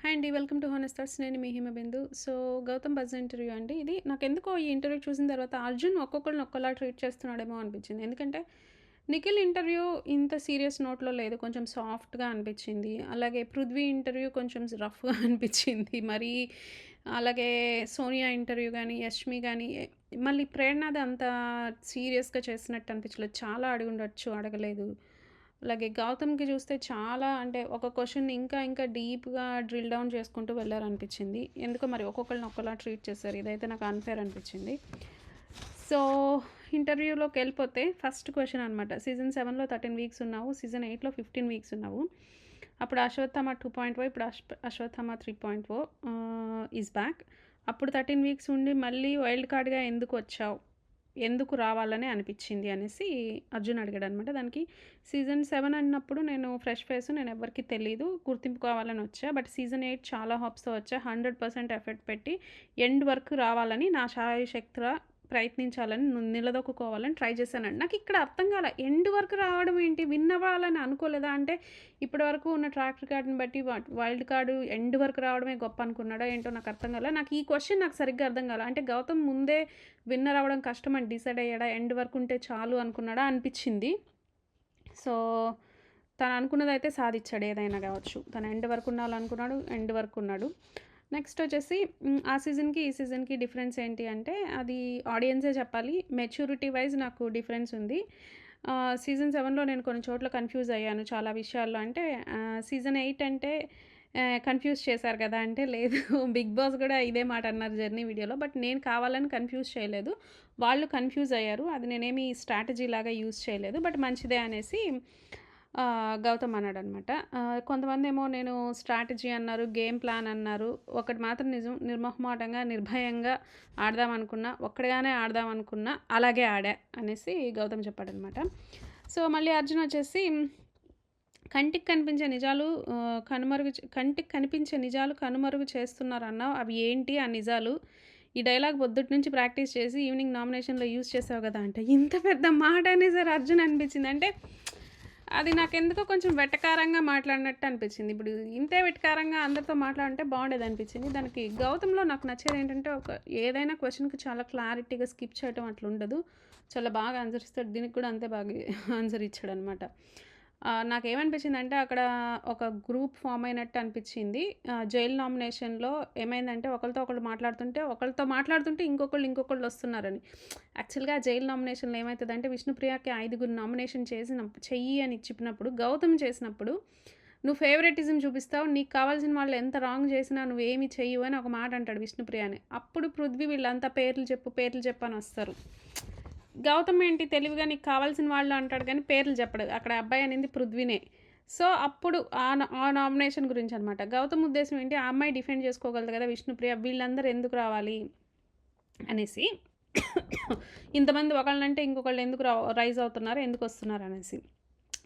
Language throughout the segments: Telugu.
హాయ్ అండి వెల్కమ్ టు హానెస్ట్ థాట్స్ నేను మీ Himabindu so Gautham buzz interview అండి ఇది. నాకు ఎందుకో ఈ ఇంటర్వ్యూ చూసిన తర్వాత అర్జున్ ఒక్కొక్కరిని ఒక్కలా ట్రీట్ చేస్తున్నాడేమో అనిపించింది. ఎందుకంటే నిఖిల్ ఇంటర్వ్యూ ఇంత సీరియస్ నోట్లో లేదు. కొంచెం సాఫ్ట్గా అనిపించింది. అలాగే పృథ్వీ ఇంటర్వ్యూ కొంచెం రఫ్గా అనిపించింది. మరి అలాగే సోనియా ఇంటర్వ్యూ కానీ యష్మి కానీ మళ్ళీ ప్రేరణది అంత సీరియస్గా చేసినట్టు అనిపించలేదు. చాలా అడిగి ఉండొచ్చు అడగలేదు. అలాగే గౌతమ్‌కి చూస్తే చాలా అంటే ఒక క్వశ్చన్ ఇంకా ఇంకా డీప్‌గా డ్రిల్ డౌన్ చేసుకుంటూ వెళ్ళారనిపించింది ఎందుకో మరి ఒక్కొక్కళ్ళని ఒక్కలా ట్రీట్ చేశారు. ఇదైతే నాకు అన్ఫేర్ అనిపించింది. సో, ఇంటర్వ్యూలోకి వెళ్ళిపోతే ఫస్ట్ క్వశ్చన్ అనమాట. సీజన్ 7లో 13 వీక్స్ ఉన్నావు. సీజన్ 8లో 15 వీక్స్ ఉన్నావు. అప్పుడు అశ్వత్థమా టూ పాయింట్ 2.0 ఇప్పుడు అష్ అశ్వత్థామ 3.0 ఆహ్, ఈజ్ బ్యాక్. అప్పుడు 13 వీక్స్ ఉండి మళ్ళీ వైల్డ్ కార్డ్‌గా ఎందుకు వచ్చావు ఎందుకు రావాలని అనిపించింది అనేసి అర్జున్ అడిగాడు అనమాట దానికి సీజన్ సెవెన్ అన్నప్పుడు నేను ఫ్రెష్ ఫేస్ నేను ఎవ్వరికీ తెలియదు గుర్తింపు కావాలని వచ్చా. బట్ సీజన్ ఎయిట్ చాలా హాప్స్తో వచ్చా. 100% ఎఫర్ట్ పెట్టి ఎండ్ వరకు రావాలని నా శాయశక్తులా ప్రయత్నించాలని నిలదొక్కుకోవాలని ట్రై చేశానండి. నాకు ఇక్కడ అర్థం కాల. ఎండ్ వరకు రావడం ఏంటి? విన్ అవ్వాలని అనుకోలేదా? అంటే ఇప్పటివరకు ఉన్న ట్రాక్ రికార్డ్‌ని బట్టి వైల్డ్ కార్డు ఎండ్ వరకు రావడమే గొప్ప అనుకున్నాడా ఏంటో నాకు అర్థం కాల. నాకు ఈ క్వశ్చన్ నాకు సరిగ్గా అర్థం కాల. అంటే గౌతమ్ ముందే విన్నర్ అవ్వడం కష్టం అని డిసైడ్ అయ్యాడా? ఎండ్ వరకు ఉంటే చాలు అనుకున్నాడా? అనిపించింది. సో, తను అనుకున్నదైతే సాధించాడు ఏదైనా కావచ్చు. తను ఎండ్ వరకు ఉండాలనుకున్నాడు. ఎండ్ వరకు ఉన్నాడు. నెక్స్ట్ వచ్చేసి ఆ సీజన్‌కి, ఈ సీజన్‌కి డిఫరెన్స్ ఏంటి అంటే అది ఆడియన్సే చెప్పాలి. మెచ్యూరిటీ వైస్ నాకు డిఫరెన్స్ ఉంది. సీజన్ సెవెన్లో నేను కొన్ని చోట్ల కన్‌ఫ్యూజ్ అయ్యాను చాలా విషయాల్లో. అంటే సీజన్ ఎయిట్ అంటే కన్‌ఫ్యూజ్ చేశారు కదా! అంటే లేదు బిగ్ బాస్ కూడా ఇదే మాట అన్నారు జర్నీ వీడియోలో. బట్ నేను కావాలని కన్‌ఫ్యూజ్ చేయలేదు. వాళ్ళు కన్‌ఫ్యూజ్ అయ్యారు. అది నేనేమి స్ట్రాటజీ లాగా యూజ్ చేయలేదు. బట్ మంచిదే అనేసి గౌతమ్ అన్నాడు అన్నాడనమాట. కొంతమంది కొంతమందేమో నేను స్ట్రాటజీ అన్నారు. గేమ్ ప్లాన్ అన్నారు. ఒకటి మాత్రం నిజం నిర్మోహమాటంగా నిర్భయంగా ఆడదాం అనుకున్నా. ఒక్కడిగానే ఆడదాం అనుకున్నా. అలాగే ఆడా అనేసి గౌతమ్ చెప్పాడనమాట. సో, మళ్ళీ అర్జున్ వచ్చేసి కంటికి కనిపించే నిజాలు కనుమరుగు కంటికి కనిపించే నిజాలు కనుమరుగు చేస్తున్నారన్నావు. అవి ఏంటి ఆ నిజాలు? ఈ డైలాగ్ పొద్దుటి నుంచి ప్రాక్టీస్ చేసి ఈవినింగ్ నామినేషన్‌లో యూజ్ చేసావు కదా! అంటే ఇంత పెద్ద మాట అనేసారు అర్జున్ అనిపించింది. అంటే అది నాకెందుకో కొంచెం వెటకారంగా మాట్లాడినట్టు అనిపించింది. ఇప్పుడు ఇంతే వెటకారంగా అందరితో మాట్లాడుంటే బాగుండేదనిపించింది. దానికి గౌతంలో నాకు నచ్చేది ఏంటంటే ఒక ఏదైనా క్వశ్చన్కి చాలా క్లారిటీగా స్కిప్ చేయటం అట్లుండదు. చాలా బాగా ఆన్సర్ ఇస్తాడు. దీనికి కూడా అంతే బాగా ఆన్సర్ ఇచ్చాడనమాట. అనమాట నాకేమనిపించిందంటే అక్కడ ఒక గ్రూప్ ఫామ్ అయినట్టు అనిపించింది. జైల్ నామినేషన్‌లో ఏమైందంటే ఒకరితో ఒకళ్ళు మాట్లాడుతుంటే ఒకరితో మాట్లాడుతుంటే ఇంకొకళ్ళు ఇంకొకళ్ళు వస్తున్నారని. యాక్చువల్‌గా జైల్ నామినేషన్‌లో ఏమవుతుందంటే విష్ణుప్రియకి ఐదుగురు నామినేషన్ చేసిన చెయ్యి అని చెప్పినప్పుడు గౌతమ్ చేసినప్పుడు నువ్వు ఫేవరెటిజం చూపిస్తావు. నీకు కావాల్సిన వాళ్ళు ఎంత రాంగ్ చేసినా నువ్వేమి చెయ్యవు అని ఒక మాట అంటాడు విష్ణుప్రియని. అప్పుడు పృథ్వీ వీళ్ళంతా పేర్లు చెప్పు, పేర్లు చెప్పని వస్తారు. గౌతమ్ ఏంటి తెలివిగా నీకు కావాల్సిన వాళ్ళు అంటాడు కానీ పేర్లు చెప్పడు. అక్కడ అబ్బాయి అనేది పృథ్వీనే. సో, అప్పుడు ఆ నా ఆ నామినేషన్ గురించి అనమాట. గౌతమ్ ఉద్దేశం ఏంటి ఆ అమ్మాయి డిఫెండ్ చేసుకోగలదు కదా! విష్ణుప్రియ వీళ్ళందరూ ఎందుకు రావాలి? అనేసి ఇంతమంది ఒకళ్ళంటే ఇంకొకళ్ళు ఎందుకు రైజ్ అవుతున్నారు? ఎందుకు వస్తున్నారు అనేసి.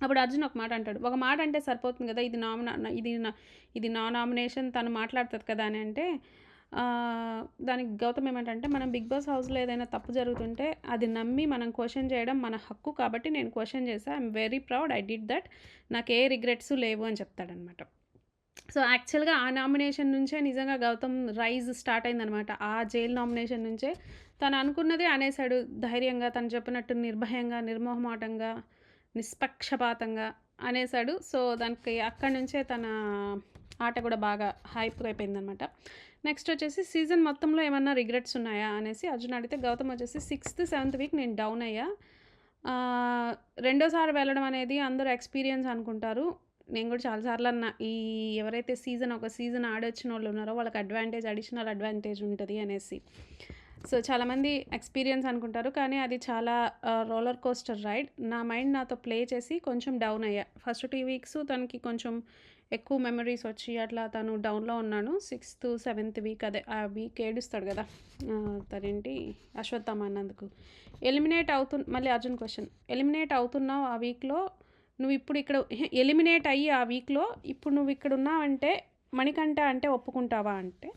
అప్పుడు అర్జున్ ఒక మాట అంటాడు. ఒక మాట అంటే సరిపోతుంది కదా! ఇది నామిన ఇది నా ఇది నా నామినేషన్ తను మాట్లాడుతుంది కదా! అని అంటే దానికి గౌతమ్ ఏమంటంటే మనం బిగ్ బాస్ హౌస్‌లో ఏదైనా తప్పు జరుగుతుంటే అది నమ్మి మనం క్వశ్చన్ చేయడం మన హక్కు కాబట్టి నేను క్వశ్చన్ చేశా. I'm very proud I did that. నాకు ఏ రిగ్రెట్స్ లేవు అని చెప్తాడనమాట. సో, యాక్చువల్‌గా ఆ నామినేషన్ నుంచే నిజంగా గౌతమ్ రైజ్ స్టార్ట్ అయిందనమాట. ఆ జైల్ నామినేషన్ నుంచే తను అనుకున్నదే అనేసాడు. ధైర్యంగా తను చెప్పినట్టు నిర్భయంగా, నిర్మోహమాటంగా నిష్పక్షపాతంగా అనేసాడు. సో, దానికి అక్కడి నుంచే తన ఆట కూడా బాగా హైప్ అయిపోయిందనమాట. నెక్స్ట్ వచ్చేసి సీజన్ మొత్తంలో ఏమన్నా రిగ్రెట్స్ ఉన్నాయా? అనేసి అర్జున్ అడిగితే గౌతమ్ వచ్చేసి సిక్స్త్, సెవెంత్ వీక్ నేను డౌన్ అయ్యా. రెండోసారి వెళ్ళడం అనేది అందరూ ఎక్స్‌పీరియన్స్ అనుకుంటారు. నేను కూడా చాలా సార్లు అన్నా. ఈ ఎవరైతే సీజన్ ఒక సీజన్ ఆడొచ్చిన వాళ్ళు ఉన్నారో వాళ్ళకి అడ్వాంటేజ్ అడిషనల్ అడ్వాంటేజ్ ఉంటుంది అనేసి. సో, చాలామంది ఎక్స్‌పీరియన్స్ అనుకుంటారు. కానీ అది చాలా రోలర్ కోస్టర్ రైడ్. నా మైండ్ నాతో ప్లే చేసి కొంచెం డౌన్ అయ్యా. ఫస్ట్ టూ వీక్స్ తనకి కొంచెం ఎక్కువ మెమరీస్ వచ్చి అట్లా తను డౌన్‌లో ఉన్నాను. సిక్స్త్, సెవెంత్ వీక్ అదే ఆ వీక్ ఏడుస్తాడు కదా! తనేంటి అశ్వత్థామ అన్నందుకు. ఎలిమినేట్ అవుతు మళ్ళీ అర్జున్ క్వశ్చన్ ఎలిమినేట్ అవుతున్నావు ఆ వీక్‌లో నువ్వు ఇప్పుడు ఇక్కడ ఎలిమినేట్ అయ్యి ఆ వీక్‌లో ఇప్పుడు నువ్వు ఇక్కడ ఉన్నావంటే మణికంఠ అంటే ఒప్పుకుంటావా? అంటే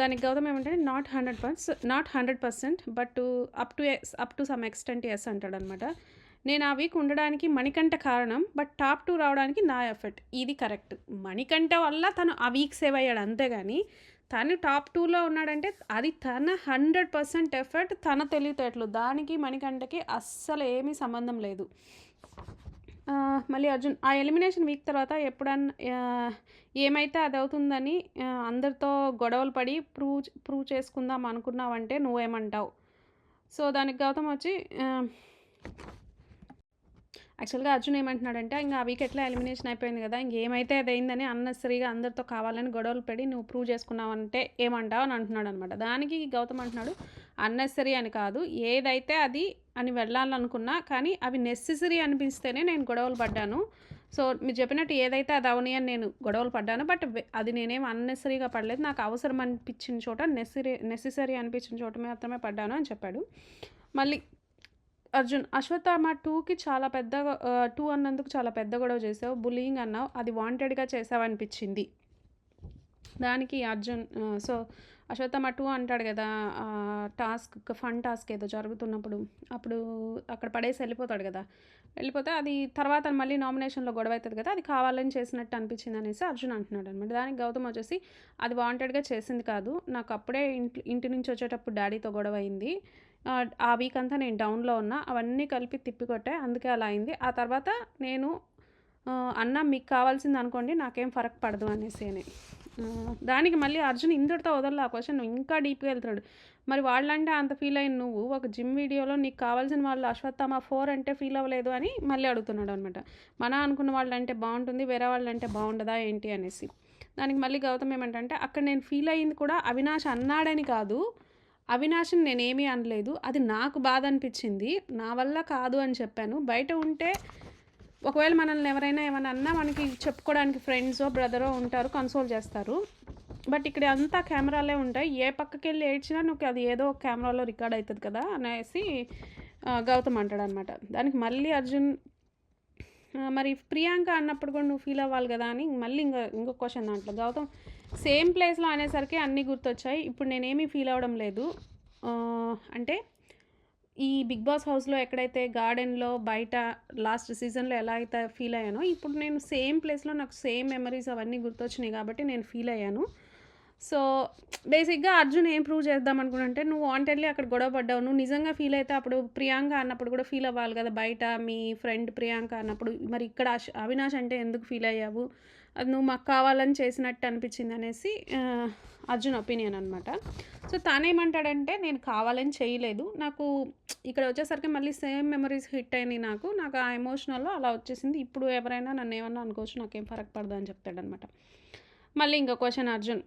దానికి గౌతమ్ ఏమంటే not hundred percent not 100% but up to yes up to some extent yes అంటాడనమాట. నేను ఆ వీక్ ఉండడానికి మణికంఠ కారణం. బట్ టాప్ టూ రావడానికి నా ఎఫర్ట్. ఇది కరెక్ట్. మణికంఠ వల్ల తను ఆ వీక్ సేవ్ అయ్యాడు అంతేగాని తను టాప్ టూలో ఉన్నాడంటే అది తన 100% ఎఫర్ట్, తన తెలివితేటలు. దానికి మణికంఠకి అస్సలు ఏమీ సంబంధం లేదు. మళ్ళీ అర్జున్ ఆ ఎలిమినేషన్ వీక్ తర్వాత ఎప్పుడన్నా ఏమైతే అది అవుతుందని అందరితో గొడవలు పడి ప్రూవ్ ప్రూవ్ చేసుకుందాం అనుకున్నావంటే నువ్వేమంటావు? సో, దానికి గౌతమ్ వచ్చి యాక్చువల్‌గా అర్జున్ ఏమంటున్నాడంటే, ఇంకా ఆ వీక్ ఎట్లా ఎలిమినేషన్ అయిపోయింది కదా ఇంకేమైతే అయిందని అన్నసరిగా అందరితో కావాలని గొడవలు పడి నువ్వు ప్రూవ్ చేసుకున్నావంటే ఏమంటావు? అని అంటున్నాడు అనమాట దానికి గౌతమ్ అంటున్నాడు, అన్నెసరీ అని కాదు. ఏదైతే అది అని వెళ్ళాలనుకున్నా, కానీ అవి నెసెసరీ అనిపిస్తేనే నేను గొడవలు పడ్డాను. సో, మీరు చెప్పినట్టు ఏదైతే అది అవని అని నేను గొడవలు పడ్డాను. బట్ అది నేనేమి అన్నెసరీగా పడలేదు. నాకు అవసరం అనిపించిన చోట నెసరీ నెసెసరీ అనిపించిన చోట మాత్రమే పడ్డాను అని చెప్పాడు. మళ్ళీ అర్జున్ అశ్వత్థామ టూకి చాలా పెద్దగా టూ అన్నందుకు చాలా పెద్ద గొడవ చేసావు. బులింగ్ అన్నావు. అది వాంటెడ్‌గా చేసావనిపించింది. దానికి అర్జున్ సో, అశ్వత్థామ టూ అంటాడు కదా టాస్క్ ఫన్ టాస్క్ ఏదో జరుగుతున్నప్పుడు, అప్పుడు అక్కడ పడేసి వెళ్ళిపోతాడు కదా వెళ్ళిపోతే అది తర్వాత మళ్ళీ నామినేషన్‌లో గొడవ అవుతుంది కదా అది కావాలని చేసినట్టు అనిపించింది అనేసి అర్జున్ అంటున్నాడు అనమాట దానికి గౌతమ్ వచ్చేసి అది వాంటెడ్‌గా చేసింది కాదు. నాకు అప్పుడే ఇంటి ఇంటి నుంచి వచ్చేటప్పుడు డాడీతో గొడవ అయింది. ఆ వీక్ అంతా నేను డౌన్‌లో ఉన్నా. అవన్నీ కలిపి తిప్పికొట్టాయి. అందుకే అలా అయింది. ఆ తర్వాత నేను అన్న మీకు కావాల్సింది అనుకోండి. నాకేం ఫరక్ పడదు అనేసి అని. దానికి మళ్ళీ అర్జున్ ఇంతటితో వదలలా ఆ క్వశ్చన్ ఇంకా డీప్‌గా వెళ్తున్నాడు మరి వాళ్ళంటే అంత ఫీల్ అయిన నువ్వు ఒక జిమ్ వీడియోలో నీకు కావాల్సిన వాళ్ళు అశ్వత్థామ ఫోర్ అంటే ఫీల్ అవ్వలేదు అని మళ్ళీ అడుగుతున్నాడు అనమాట మన అనుకున్న వాళ్ళంటే బాగుంటుంది వేరే వాళ్ళంటే బాగుండదా ఏంటి అనేసి. దానికి మళ్ళీ గౌతమ్ ఏమంటంటే, అక్కడ నేను ఫీల్ అయింది కూడా అవినాష్ అన్నాడని కాదు. అవినాష్‌ని నేనేమీ అనలేదు. అది నాకు బాధ అనిపించింది. నా వల్ల కాదు అని చెప్పాను. బయట ఉంటే ఒకవేళ మనల్ని ఎవరైనా ఏమన్నా అన్నా మనకి చెప్పుకోవడానికి ఫ్రెండ్సో, బ్రదరో ఉంటారు. కన్సోల్ చేస్తారు. బట్ ఇక్కడ అంతా కెమెరాలే ఉంటాయి. ఏ పక్కకెళ్ళి ఏడ్చినా నువ్వు అది ఏదో ఒక కెమెరాలో రికార్డ్ అవుతుంది కదా! అనేసి గౌతమ్ అంటాడు అంటాడనమాట. దానికి మళ్ళీ అర్జున్ మరి ప్రియాంక అన్నప్పుడు కూడా నువ్వు ఫీల్ అవ్వాలి కదా అని మళ్ళీ ఇంకా ఇంకో క్వశ్చన్ దాంట్లో. గౌతమ్ సేమ్ ప్లేస్‌లో అనేసరికి అన్నీ గుర్తొచ్చాయి. ఇప్పుడు నేనేమి ఫీల్ అవ్వడం లేదు. అంటే ఈ 'బిగ్ బాస్' హౌస్‌లో ఎక్కడైతే గార్డెన్‌లో, బయట లాస్ట్ సీజన్‌లో ఎలా అయితే ఫీల్ అయ్యానో, ఇప్పుడు నేను సేమ్ ప్లేస్‌లో నాకు సేమ్ మెమరీస్ అవన్నీ గుర్తొచ్చినాయి కాబట్టి నేను ఫీల్ అయ్యాను. సో, బేసిక్‌గా అర్జున్ ఏం ప్రూవ్ చేద్దాం అనుకుంటే నువ్వు వాంటెడ్‌లీ అక్కడ గొడవ పడ్డావు. నువ్వు నిజంగా ఫీల్ అయితే అప్పుడు ప్రియాంక అన్నప్పుడు కూడా ఫీల్ అవ్వాలి కదా బయట మీ ఫ్రెండ్ ప్రియాంక అన్నప్పుడు. మరి ఇక్కడ అవినాష్ అంటే ఎందుకు ఫీల్ అయ్యావు? అది నువ్వు మాకు కావాలని చేసినట్టు అనిపించింది అనేసి అర్జున్ ఒపీనియన్ అనమాట. సో, తానేమంటాడంటే నేను కావాలని చేయలేదు. నాకు ఇక్కడ వచ్చేసరికి మళ్ళీ సేమ్ మెమరీస్ హిట్ అయినాయి నాకు. నాకు ఆ ఎమోషనల్‌లో అలా వచ్చేసింది. ఇప్పుడు ఎవరైనా నన్ను ఏమన్నా అనుకోవచ్చు. నాకేం ఫరక్ పడదు అని చెప్తాడనమాట. మళ్ళీ ఇంకో క్వశ్చన్ అర్జున్.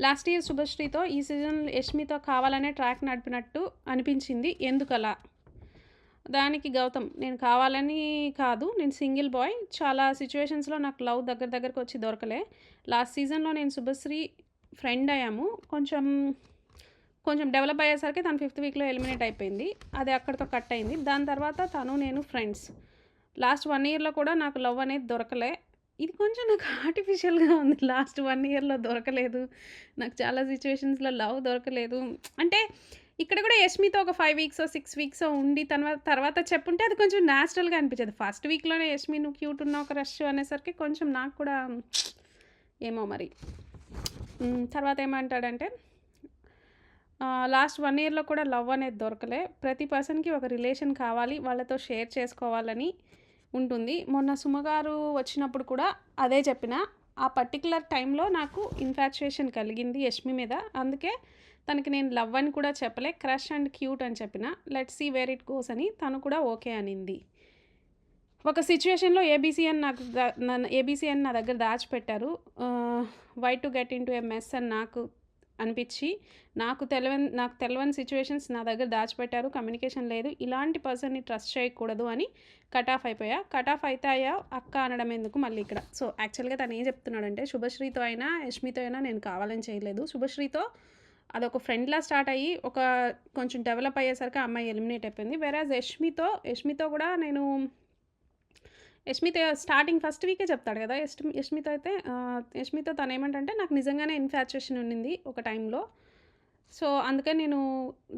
లాస్ట్ ఇయర్ శుభశ్రీతో ఈ సీజన్ యష్మితో కావాలనే ట్రాక్ నడిపినట్టు అనిపించింది. ఎందుకలా? దానికి గౌతమ్ నేను కావాలని కాదు. నేను సింగిల్ బాయ్. చాలా సిచ్యువేషన్స్లో నాకు లవ్ దగ్గర దగ్గరకు వచ్చి దొరకలే. లాస్ట్ సీజన్‌లో నేను శుభశ్రీ ఫ్రెండ్ అయ్యాము. కొంచెం కొంచెం డెవలప్ అయ్యేసరికి తను ఫిఫ్త్ వీక్‌లో ఎలిమినేట్ అయిపోయింది. అది అక్కడితో కట్ అయింది. దాని తర్వాత తను నేను ఫ్రెండ్స్. లాస్ట్ వన్ ఇయర్‌లో కూడా నాకు లవ్ అనేది దొరకలే. ఇది కొంచెం నాకు ఆర్టిఫిషియల్‌గా ఉంది. లాస్ట్ వన్ ఇయర్‌లో దొరకలేదు. నాకు చాలా సిచ్యువేషన్స్లో లవ్ దొరకలేదు. అంటే ఇక్కడ కూడా యష్మితో ఒక ఫైవ్ వీక్సో, సిక్స్ వీక్సో ఉండి తర్వాత తర్వాత చెప్పుంటే అది కొంచెం న్యాచురల్‌గా అనిపించేది. ఫస్ట్ వీక్‌లోనే యష్మి నువ్వు క్యూట్ ఉన్నావు రష్ అనేసరికి కొంచెం నాకు కూడా ఏమో మరి. తర్వాత ఏమంటాడంటే లాస్ట్ వన్ ఇయర్‌లో కూడా లవ్ అనేది దొరకలే. ప్రతి పర్సన్‌కి ఒక రిలేషన్ కావాలి. వాళ్ళతో షేర్ చేసుకోవాలని ఉంటుంది. మొన్న సుమగారు వచ్చినప్పుడు కూడా అదే చెప్పిన. ఆ పర్టికులర్ టైంలో నాకు ఇన్ఫాచ్యుయేషన్ కలిగింది యష్మి మీద. అందుకే తనకి నేను లవ్ అని కూడా చెప్పలే. క్రష్ అండ్ క్యూట్ అని చెప్పిన. Let's see where it goes అని తను కూడా ఓకే అనింది. ఒక సిట్యుయేషన్‌లో ఏబీసీఎన్ నాకు ద నన్ను ఏబీసీఎన్ నా దగ్గర దాచిపెట్టారు. Why to get into a mess అని నాకు అనిపించి నాకు తెలవని నాకు తెలవని సిచ్యువేషన్స్ నా దగ్గర దాచిపెట్టారు. కమ్యూనికేషన్ లేదు. ఇలాంటి పర్సన్‌ని ట్రస్ట్ చేయకూడదు అని కట్ ఆఫ్ అయిపోయా. కట్ ఆఫ్ అవుతాయా అక్క అనడం ఎందుకు మళ్ళీ ఇక్కడ. సో, యాక్చువల్‌గా తను ఏం చెప్తున్నాడంటే శుభశ్రీతో అయినా, యష్మితో అయినా నేను కావాలని చేయలేదు. శుభశ్రీతో అదొక ఫ్రెండ్‌లా స్టార్ట్ అయ్యి ఒక కొంచెం డెవలప్ అయ్యేసరికి ఆ అమ్మాయి ఎలిమినేట్ అయిపోయింది. వేరాజ్ యష్మితో యష్మితో కూడా నేను యష్మితో స్టార్టింగ్ ఫస్ట్ వీకే చెప్తాడు కదా! యష్మి యష్మితో అయితే యష్మితో తను ఏమంటే నాకు నిజంగానే ఇన్ఫాచ్యుయేషన్ ఉండింది ఒక టైంలో. సో, అందుకే నేను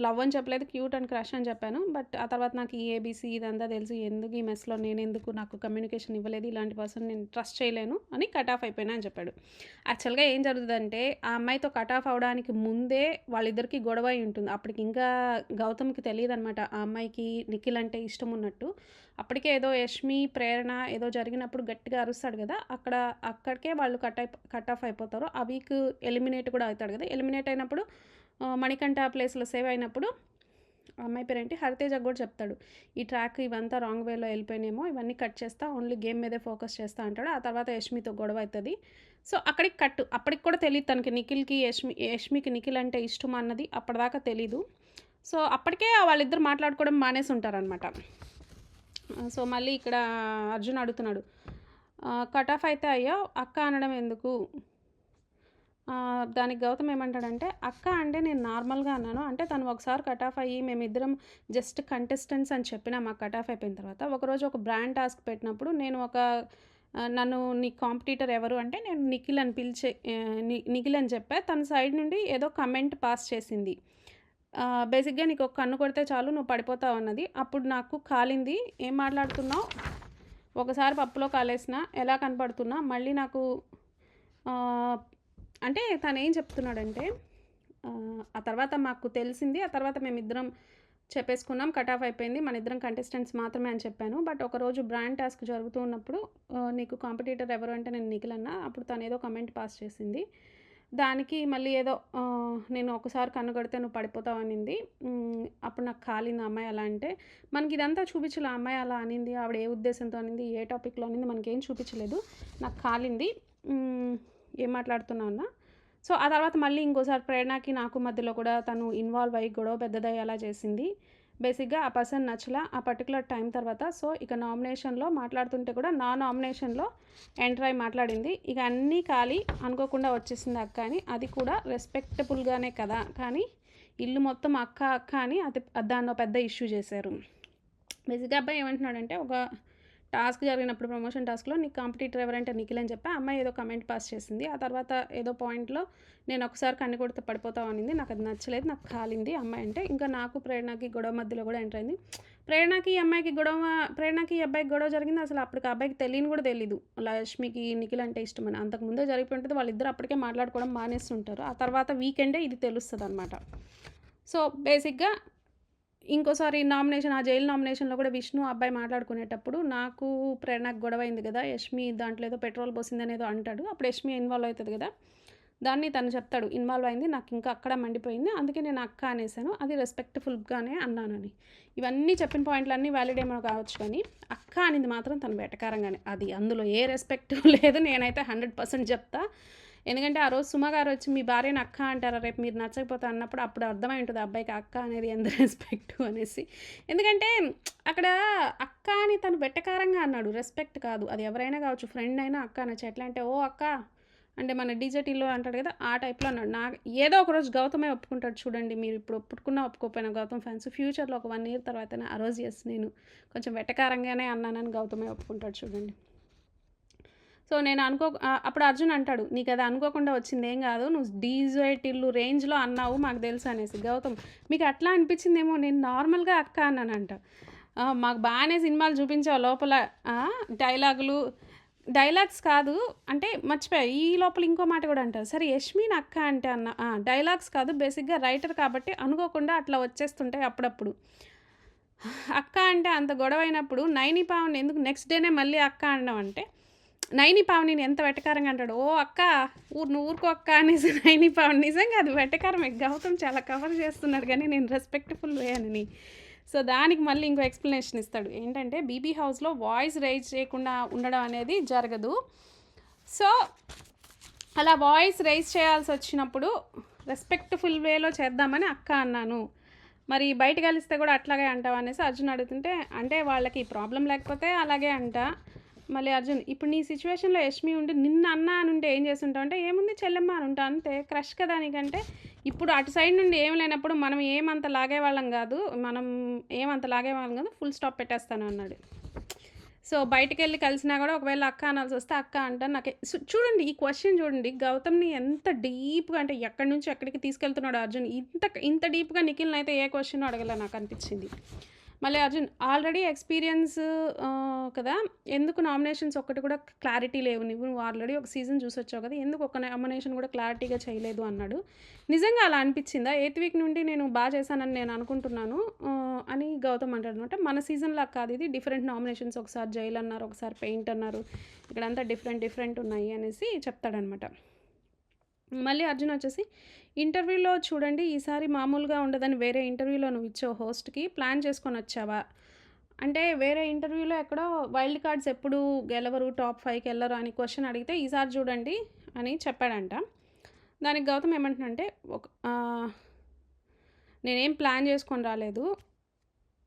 లవ్ అని చెప్పలేదు. క్యూట్ అండ్ క్రష్ అని చెప్పాను. బట్ ఆ తర్వాత నాకు ఈ ఏబీసీ ఇదంతా తెలుసు ఎందుకు ఈ మెస్‌లో నేను ఎందుకు నాకు కమ్యూనికేషన్ ఇవ్వలేదు. ఇలాంటి పర్సన్ నేను ట్రస్ట్ చేయలేను అని కట్ ఆఫ్ అయిపోయినా అని చెప్పాడు. యాక్చువల్‌గా ఏం జరుగుతుందంటే ఆ అమ్మాయితో కట్ ఆఫ్ అవ్వడానికి ముందే వాళ్ళిద్దరికీ గొడవ అయి ఉంటుంది. అప్పటికి ఇంకా గౌతమ్‌కి తెలియదు అనమాట ఆ అమ్మాయికి నిఖిల్ అంటే ఇష్టం ఉన్నట్టు. అప్పటికే ఏదో యష్మి, ప్రేరణ ఏదో జరిగినప్పుడు గట్టిగా అరుస్తాడు కదా అక్కడ అక్కడికే వాళ్ళు కట్ అయిపో కట్ ఆఫ్ అయిపోతారు. ఆ వీక్ ఎలిమినేట్ కూడా అవుతాడు కదా ఎలిమినేట్ అయినప్పుడు మణికంఠ ప్లేస్‌లో సేవ్ అయినప్పుడు అమ్మాయి పేరేంటి హరితేజ కూడా చెప్తాడు. ఈ ట్రాక్ ఇవంతా రాంగ్ వేలో వెళ్ళిపోయినేమో ఇవన్నీ కట్ చేస్తా. ఓన్లీ గేమ్ మీదే ఫోకస్ చేస్తా అంటాడు. ఆ తర్వాత యష్మితో గొడవ అవుతుంది సో, అక్కడికి కట్. అప్పటికి కూడా తెలియదు తనకి నిఖిల్‌కి యష్మి యష్మికి నిఖిల్ అంటే ఇష్టం అన్నది అప్పటిదాకా తెలీదు. సో, అప్పటికే వాళ్ళిద్దరు మాట్లాడుకోవడం మానేసి ఉంటారనమాట. సో, మళ్ళీ ఇక్కడ అర్జున్ అడుగుతున్నాడు. కట్ ఆఫ్ అయితే అయ్యో అక్క అనడం ఎందుకు? దానికి గౌతమ్ ఏమంటాడంటే, అక్క అంటే నేను నార్మల్‌గా అన్నాను. అంటే తను ఒకసారి కట్ ఆఫ్ అయ్యి మేమిద్దరం జస్ట్ కంటెస్టెంట్స్ అని చెప్పినా మాకు కట్ ఆఫ్ అయిపోయిన తర్వాత, ఒకరోజు ఒక బ్రాండ్ టాస్క్ పెట్టినప్పుడు నేను ఒక నన్ను నీ కాంపిటీటర్ ఎవరు అంటే నేను నిఖిల్ అని పిలిచే ని నిఖిల్ అని చెప్పా. తన సైడ్ నుండి ఏదో కమెంట్ పాస్ చేసింది. బేసిక్‌గా నీకు ఒక కన్ను కొడితే చాలు నువ్వు పడిపోతావు అన్నది. అప్పుడు నాకు కాలింది. ఏం మాట్లాడుతున్నావు? ఒకసారి పప్పులో కాలేసిన ఎలా కనపడుతున్నా? మళ్ళీ నాకు అంటే తను ఏం చెప్తున్నాడంటే ఆ తర్వాత మాకు తెలిసింది. ఆ తర్వాత మేమిద్దరం చెప్పేసుకున్నాం. కట్ ఆఫ్ అయిపోయింది. మన ఇద్దరం కంటెస్టెంట్స్ మాత్రమే అని చెప్పాను. బట్ ఒకరోజు బ్రాండ్ టాస్క్ జరుగుతూ ఉన్నప్పుడు నీకు కాంపిటీటర్ ఎవరు అంటే నేను నిఖిలన్న అప్పుడు తను ఏదో కమెంట్ పాస్ చేసింది. దానికి మళ్ళీ ఏదో నేను ఒకసారి కన్ను నువ్వు పడిపోతావు అనింది. అప్పుడు నాకు కాలింది అమ్మాయి అలా అంటే. మనకి ఇదంతా చూపించలే ఆ అమ్మాయి అలా అనింది. ఆవిడ ఏ ఉద్దేశంతో అనింది, ఏ టాపిక్‌లో అనింది మనకేం చూపించలేదు. నాకు కాలింది. ఏం మాట్లాడుతున్నావు అన్నా. సో, ఆ తర్వాత మళ్ళీ ఇంకోసారి ప్రేరణకి నాకు మధ్యలో కూడా తను ఇన్వాల్వ్ అయ్యి గొడవ పెద్దదయ్యేలా చేసింది. బేసిక్‌గా ఆ పర్సన్ నచ్చలా. ఆ పర్టికులర్ టైం తర్వాత సో, ఇక నామినేషన్‌లో మాట్లాడుతుంటే కూడా నా నామినేషన్‌లో ఎంటర్ అయి మాట్లాడింది. ఇక అన్నీ ఖాళీ అనుకోకుండా వచ్చేసింది అక్క అని. అది కూడా రెస్పెక్టబుల్‌గానే కదా! కానీ ఇల్లు మొత్తం అక్క, అక్క అని అది దాన్నో పెద్ద ఇష్యూ చేశారు. బేసిక్‌గా అబ్బాయి ఏమంటున్నాడంటే ఒక టాస్క్ జరిగినప్పుడు ప్రమోషన్ టాస్క్‌లో నీకు కాంపిటీటర్ ఎవరంటే నిఖిల్ అని చెప్పి అమ్మాయి ఏదో కమెంట్ పాస్ చేసింది. ఆ తర్వాత ఏదో పాయింట్‌లో నేను ఒకసారి కన్ను కొడితే పడిపోతావు అనింది. నాకు అది నచ్చలేదు. నాకు కాలింది అమ్మాయి అంటే. ఇంకా నాకు ప్రేరణకి గొడవ మధ్యలో కూడా ఎంటర్ అయింది. ప్రేరణకి ఈ అమ్మాయికి గొడవ ప్రేరణకి ఈ అబ్బాయికి గొడవ జరిగింది. అసలు అప్పటికి అబ్బాయికి తెలియని కూడా తెలీదు. లక్ష్మికి నిఖిల్ అంటే ఇష్టమని. అంతకు ముందే జరిగిపోయి ఉంటది. అప్పటికే మాట్లాడుకోవడం మానేస్తుంటారు. ఆ తర్వాత వీకెండే ఇది తెలుస్తుంది అనమాట సో, బేసిక్‌గా ఇంకోసారి నామినేషన్ ఆ జైలు నామినేషన్‌లో కూడా విష్ణు అబ్బాయి మాట్లాడుకునేటప్పుడు నాకు ప్రేరణకు గొడవ అయింది కదా! యష్మి దాంట్లో ఏదో పెట్రోల్ పోసిందని అంటాడు. అప్పుడు యష్మి ఇన్వాల్వ్ అవుతుంది కదా! దాన్ని తను చెప్తాడు. ఇన్వాల్వ్ అయింది. నాకు ఇంకా అక్కడ మండిపోయింది. అందుకే నేను అక్క అనేసాను. అది రెస్పెక్ట్‌ఫుల్‌గానే అన్నానని. ఇవన్నీ చెప్పిన పాయింట్‌లన్నీ వ్యాలిడ్ ఏమో కావచ్చు కానీ, అక్క అనింది మాత్రం తను వెటకారంగానే. అది అందులో ఏ రెస్పెక్ట్ లేదు. నేనైతే 100% చెప్తా. ఎందుకంటే ఆ రోజు సుమ గారు వచ్చి మీ భార్యను అక్క అంటారా రేపు మీరు నచ్చకపోతే అన్నప్పుడు అప్పుడు అర్థమై ఉంటుంది అబ్బాయికి అక్క అనేది ఎంత రెస్పెక్ట్ అనేసి. ఎందుకంటే అక్కడ అక్క అని తను వెట్టకారంగా అన్నాడు. రెస్పెక్ట్ కాదు. అది ఎవరైనా కావచ్చు. ఫ్రెండ్ అయినా అక్క అనొచ్చు. ఎట్లా అంటే ఓ అక్క అంటే మన డీజే అంటాడు కదా! ఆ టైప్‌లో అన్నాడు. నా ఏదో ఒకరోజు గౌతమే ఒప్పుకుంటాడు చూడండి. మీరు ఇప్పుడు ఒప్పుకున్నా ఒప్పుకోపోయినా గౌతమ్ ఫ్యాన్స్ ఫ్యూచర్‌లో ఒక వన్ ఇయర్ తర్వాత ఆ రోజు ఎస్ నేను కొంచెం వెటకారంగానే అన్నానని గౌతమే ఒప్పుకుంటాడు చూడండి. సో, నేను అనుకో అప్పుడు అర్జున్ అంటాడు. నీకు అది అనుకోకుండా వచ్చింది ఏం కాదు. నువ్వు డీజే టిల్లు రేంజ్‌లో అన్నావు మాకు తెలుసు అనేసి. గౌతమ్ మీకు అట్లా అనిపించిందేమో నేను నార్మల్‌గా అక్క అన్నానంట. మాకు బాగానే సినిమాలు చూపించావు లోపల డైలాగులు డైలాగ్స్ కాదు అంటే మర్చిపోయా. ఈ లోపల ఇంకో మాట కూడా అంటారు. సరే యష్మిని అక్క అంటే అన్న డైలాగ్స్ కాదు బేసిక్‌గా రైటర్ కాబట్టి అనుకోకుండా అట్లా వచ్చేస్తుంటాయి అప్పుడప్పుడు. అక్క అంటే అంత గొడవైనప్పుడు నైని పావని ఎందుకు నెక్స్ట్ డేనే మళ్ళీ అక్క అనడం అంటే, నైని పావనిని ఎంత వెటకారంగా అంటాడు. ఓ అక్క ఊరు నువ్వు ఊరుకో అక్క అనేసి నైని పావని నిజంగా అది వెటకారమే. గౌతమ్ చాలా కవర్ చేస్తున్నాడు కానీ నేను రెస్పెక్ట్‌ఫుల్ వేయనని సో, దానికి మళ్ళీ ఇంకో ఎక్స్‌ప్లనేషన్ ఇస్తాడు. ఏంటంటే బీబీ హౌస్‌లో వాయిస్ రైజ్ చేయకుండా ఉండడం అనేది జరగదు. సో, అలా వాయిస్ రైజ్ చేయాల్సొచ్చినప్పుడు రెస్పెక్ట్‌ఫుల్ వేలో చేద్దామని అక్క అన్నాను. మరి బయట కలిస్తే కూడా అట్లాగే అంటావు అనేసి అర్జున్ అడుగుతుంటే, అంటే వాళ్ళకి ప్రాబ్లం లేకపోతే అలాగే అంటా. మళ్ళీ అర్జున్ ఇప్పుడు నీ సిచ్యువేషన్లో యష్మి ఉండి అన్న అన్నా ఉంటే ఏం చేస్తుంటావు అంటే, ఏముంది చెల్లెమ్మ అని ఉంటా అంతే. క్రష్ కదా నీకంటే ఇప్పుడు అటు సైడ్ నుండి ఏం లేనప్పుడు మనం ఏమంత లాగేవాళ్ళం కాదు. మనం ఏమంత లాగేవాళ్ళం కాదు. ఫుల్ స్టాప్ పెట్టేస్తాను అన్నాడు. సో బయటికెళ్ళి కలిసినా కూడా ఒకవేళ అక్క అనాల్సొస్తే అక్క అంటాను. నాకు సు చూడండి ఈ క్వశ్చన్ చూడండి. గౌతమ్‌ని ఎంత డీప్‌గా అంటే ఎక్కడి నుంచి ఎక్కడికి తీసుకెళ్తున్నాడు అర్జున్. ఇంత ఇంత డీప్‌గా నిఖిల్‌నయితే ఏ క్వశ్చన్ అడగలే అనిపించింది మళ్ళీ అర్జున్ ఆల్రెడీ ఎక్స్‌పీరియన్స్ కదా! ఎందుకు నామినేషన్స్ ఒక్కటి కూడా క్లారిటీ లేవు. నువ్వు ఆల్రెడీ ఒక సీజన్ చూసొచ్చావు కదా! ఎందుకు ఒక నామినేషన్ కూడా క్లారిటీగా చేయలేదు అన్నాడు. నిజంగా అలా అనిపించిందా ఎయిత్ వీక్ నుండి నేను బాగా చేశానని నేను అనుకుంటున్నాను అని గౌతమ్ అంటాడనమాట. మన సీజన్‌లా కాదు ఇది డిఫరెంట్ నామినేషన్స్ ఒకసారి జైల్ అన్నారు. ఒకసారి పెయింట్ అన్నారు. ఇక్కడంతా డిఫరెంట్ డిఫరెంట్ ఉన్నాయి అనేసి చెప్తాడనమాట. మళ్ళీ అర్జున్ వచ్చేసి ఇంటర్వ్యూలో చూడండి ఈసారి మామూలుగా ఉండదని వేరే ఇంటర్వ్యూలో నువ్వు ఇచ్చో హోస్ట్‌కి ప్లాన్ చేసుకొని వచ్చావా అంటే వేరే ఇంటర్వ్యూలో ఎక్కడో వైల్డ్ కార్డ్స్ ఎప్పుడు గెలవరు, టాప్ ఫైవ్కి వెళ్ళరు అని క్వశ్చన్ అడిగితే ఈసారి చూడండి అని చెప్పాడంట. దానికి గౌతమ్ ఏమంటున్నాడంటే ఒక నేనేం ప్లాన్ చేసుకొని రాలేదు.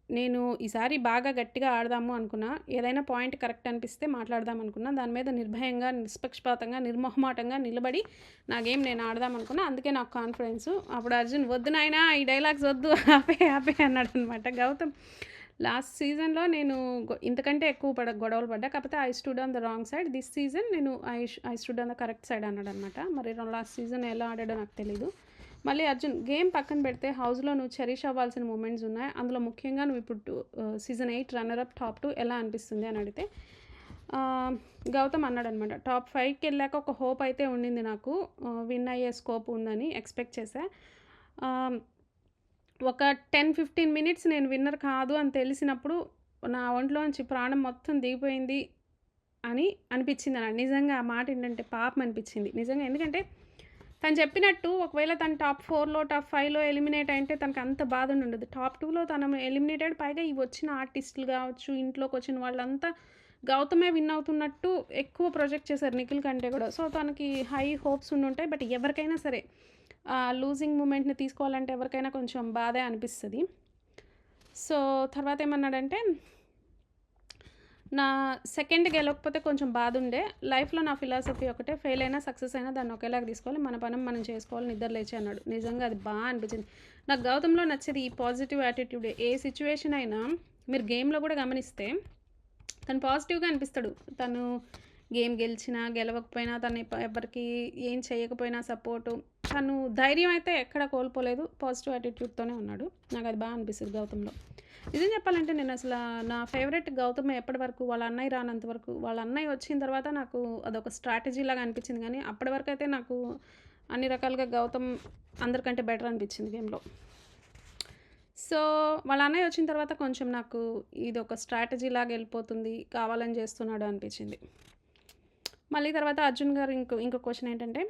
నేను ఈసారి బాగా గట్టిగా ఆడదాము అనుకున్నా. ఏదైనా పాయింట్ కరెక్ట్ అనిపిస్తే మాట్లాడదాం అనుకున్నా. దాని మీద నిర్భయంగా, నిష్పక్షపాతంగా, నిర్మోహమాటంగా నిలబడి నా గేమ్ నేను ఆడదాం అనుకున్నా. అందుకే నాకు కాన్ఫిడెన్స్ అప్పుడు అర్జున్ వద్దు నాయన ఈ డైలాగ్స్ వద్దు ఆపే ఆపే అన్నాడు అనమాట గౌతమ్ లాస్ట్ సీజన్‌లో నేను ఇంతకంటే ఎక్కువ పడ గొడవలు పడ్డా. కాకపోతే I stood on the wrong side. This season నేను I I stood on the correct side అన్నాడనమాట. మరి లాస్ట్ సీజన్ ఎలా ఆడాడో నాకు తెలీదు. మళ్ళీ అర్జున్ గేమ్ పక్కన పెడితే హౌస్‌లో నువ్వు చెరిష్ అవ్వాల్సిన మూమెంట్స్ ఉన్నాయి. అందులో ముఖ్యంగా నువ్వు ఇప్పుడు season eight runner up top two ఎలా అనిపిస్తుంది అని అడిగితే గౌతమ్ అన్నాడనమాట. టాప్ ఫైవ్కి వెళ్ళాక ఒక హోప్ అయితే ఉండింది నాకు. విన్ అయ్యే స్కోప్ ఉందని ఎక్స్‌పెక్ట్ చేశా. ఒక 10, 15 మినిట్స్ నేను విన్నర్ కాదు అని తెలిసినప్పుడు నా ఒంట్లోంచి ప్రాణం మొత్తం దిగిపోయింది అని అనిపించింది అన్న నిజంగా ఆ మాట ఏంటంటే పాపం అనిపించింది నిజంగా ఎందుకంటే తను చెప్పినట్టు ఒకవేళ తను టాప్ ఫోర్లో టాప్ ఫైవ్లో ఎలిమినేట్ అంటే తనకు అంత బాధ ఉండదు టాప్ టూలో తను ఎలిమినేటెడ్ పైగా ఇవి వచ్చిన ఆర్టిస్టులు ఇంట్లోకి వచ్చిన వాళ్ళంతా గౌతమే విన్ అవుతున్నట్టు ఎక్కువ ప్రొజెక్ట్ చేశారు నిఖిల్ కంటే కూడా. సో తనకి హై హోప్స్ ఉండుంటాయి. బట్ ఎవరికైనా సరే లూజింగ్ మూమెంట్‌ని తీసుకోవాలంటే ఎవరికైనా కొంచెం బాధే అనిపిస్తుంది సో తర్వాత ఏమన్నాడంటే నా సెకండ్ గెలవకపోతే కొంచెం బాధుండే. లైఫ్‌లో నా ఫిలాసఫీ ఒకటే ఫెయిల్ అయినా, సక్సెస్ అయినా దాన్ని ఒకేలాగా తీసుకోవాలి. మన పనం మనం చేసుకోవాలి. నిద్ర లేచి అన్నాడు. నిజంగా అది బాగా అనిపించింది. నాకు గౌతంలో నచ్చేది ఈ పాజిటివ్ యాటిట్యూడ్ ఏ సిచ్యువేషన్ అయినా మీరు గేమ్‌లో కూడా గమనిస్తే తను పాజిటివ్‌గా అనిపిస్తాడు. తను గేమ్ గెలిచినా, గెలవకపోయినా తను ఎవరికి ఏం చేయకపోయినా సపోర్టు తను ధైర్యం అయితే ఎక్కడ కోల్పోలేదు. పాజిటివ్ యాటిట్యూడ్‌తోనే ఉన్నాడు. నాకు అది బాగా అనిపిస్తుంది గౌతమ్‌లో. నిజం చెప్పాలంటే నేను అసలు నా ఫేవరెట్ గౌతమ్ ఎప్పటి వరకు వాళ్ళ అన్నయ్య రానంత వరకు. వాళ్ళ అన్నయ్య వచ్చిన తర్వాత నాకు అదొక స్ట్రాటజీ లాగా అనిపించింది కానీ అప్పటి వరకు అయితే నాకు అన్ని రకాలుగా గౌతమ్ అందరికంటే బెటర్ అనిపించింది గేమ్‌లో. సో వాళ్ళ అన్నయ్య వచ్చిన తర్వాత కొంచెం నాకు ఇది ఒక స్ట్రాటజీ లాగా వెళ్ళిపోతుంది కావాలని చేస్తున్నాడు అనిపించింది. మళ్ళీ తర్వాత అర్జున్ గారు ఇంకో ఇంకో క్వశ్చన్ ఏంటంటే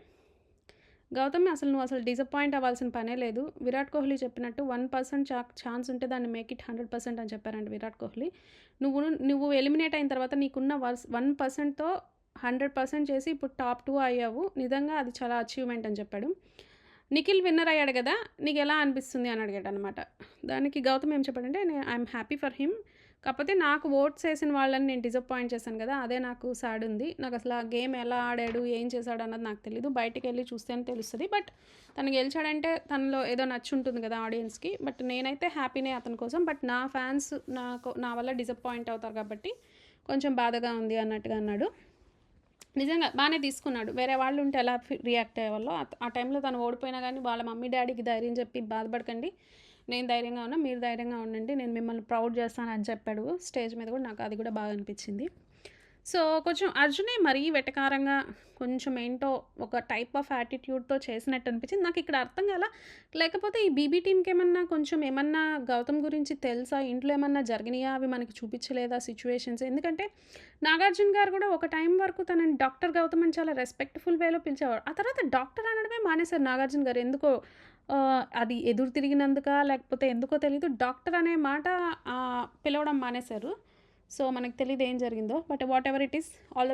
గౌతమ్ అసలు నువ్వు అసలు డిసప్పాయింట్ అవ్వాల్సిన పనే లేదు. విరాట్ కోహ్లీ చెప్పినట్టు వన్ పర్సెంట్ చా ఛాన్స్ ఉంటే దాన్ని మేక్ ఇట్ 100% అని చెప్పారంట విరాట్ కోహ్లీ. నువ్వు నువ్వు ఎలిమినేట్ అయిన తర్వాత నీకున్న వర్స్ వన్ పర్సెంట్తో హండ్రెడ్ పర్సెంట్ చేసి ఇప్పుడు టాప్ టూ అయ్యావు. నిజంగా అది చాలా అచీవ్‌మెంట్ అని చెప్పాడు. నిఖిల్ విన్నర్ అయ్యాడు కదా నీకు ఎలా అనిపిస్తుంది అని అడిగాడు అనమాట దానికి గౌతమ్ ఏం చెప్పాడంటే I'm I happy for him. కాకపోతే నాకు ఓట్స్ వేసిన వాళ్ళని నేను డిసప్పాయింట్ చేశాను కదా అదే నాకు సాడ్ ఉంది. నాకు అసలు ఆ గేమ్ ఎలా ఆడాడు, ఏం చేశాడు అన్నది నాకు తెలీదు. బయటికెళ్ళి చూస్తేనే తెలుస్తుంది బట్ తను గెలిచాడంటే తనలో ఏదో నచ్చి ఉంటుంది కదా ఆడియన్స్‌కి. బట్ నేనైతే హ్యాపీనే అతని కోసం. బట్ నా ఫ్యాన్స్ నాకు నా వల్ల డిసప్పాయింట్ అవుతారు కాబట్టి కొంచెం బాధగా ఉంది అన్నట్టుగా అన్నాడు. నిజంగా బాగానే తీసుకున్నాడు. వేరే వాళ్ళు ఉంటే ఎలా రియాక్ట్ అయ్యేవాళ్ళో ఆ టైంలో తను ఓడిపోయినా కానీ వాళ్ళ మమ్మీ, డాడీకి ధైర్యం చెప్పి బాధపడకండి. నేను ధైర్యంగా ఉన్నా. మీరు ధైర్యంగా ఉండండి. నేను మిమ్మల్ని ప్రౌడ్ చేస్తాను అని చెప్పాడు. స్టేజ్ మీద కూడా నాకు అది కూడా బాగా అనిపించింది. సో కొంచెం అర్జునే మరీ వెటకారంగా కొంచెం ఏంటో ఒక టైప్ ఆఫ్ యాటిట్యూడ్‌తో చేసినట్టు అనిపించింది. నాకు ఇక్కడ అర్థం కాలా. లేకపోతే ఈ బీబీ టీమ్‌కేమన్నా కొంచెం ఏమన్నా గౌతమ్ గురించి తెలుసా? ఇంట్లో ఏమన్నా జరిగినాయా? అవి మనకి చూపించలేదా సిచ్యువేషన్స్ ఎందుకంటే నాగార్జున గారు కూడా ఒక టైం వరకు తనని డాక్టర్ గౌతమ్ అని చాలా రెస్పెక్ట్‌ఫుల్ వేలో పిలిచేవారు. ఆ తర్వాత డాక్టర్ అనడమే మానేశారు నాగార్జున గారు. ఎందుకో అది ఎదురు తిరిగినందుకా లేకపోతే ఎందుకో తెలియదు డాక్టర్ అనే మాట పిలవడం మానేశారు. సో మనకు తెలియదు ఏం జరిగిందో. But whatever it is all the